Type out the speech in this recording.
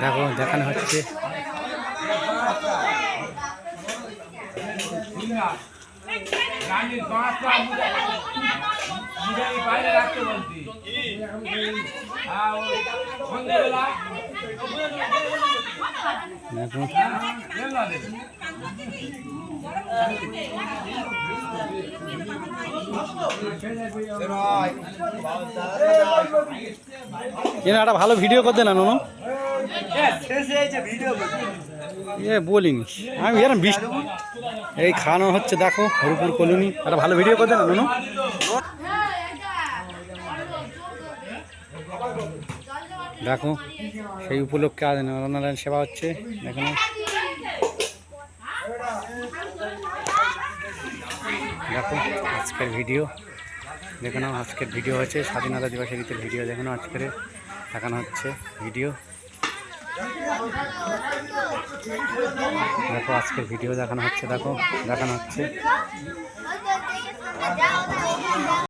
দেখো দেখানো হচ্ছে। বাইরে রাখতে বলছি দেখো। দেবে একটা ভালো ভিডিও করতে না, নুনু? এ, বলিনি। আমি এরম বৃষ্টি এই খাওয়ানো হচ্ছে, দেখো হরিপুর কলোনি। একটা ভালো ভিডিও করতে না, নুনু? দেখো, সেই উপলক্ষে আজ নরনারায়ণ সেবা হচ্ছে, দেখো না। দেখো, আজকের ভিডিও। দেখে নাও, আজকের ভিডিও হয়েছে। স্বাধীনতা দিবসের ভিতরে ভিডিও। দেখে নাও, আজকের দেখানো হচ্ছে ভিডিও। দেখো, আজকের ভিডিও দেখানো হচ্ছে, দেখো, দেখানো হচ্ছে।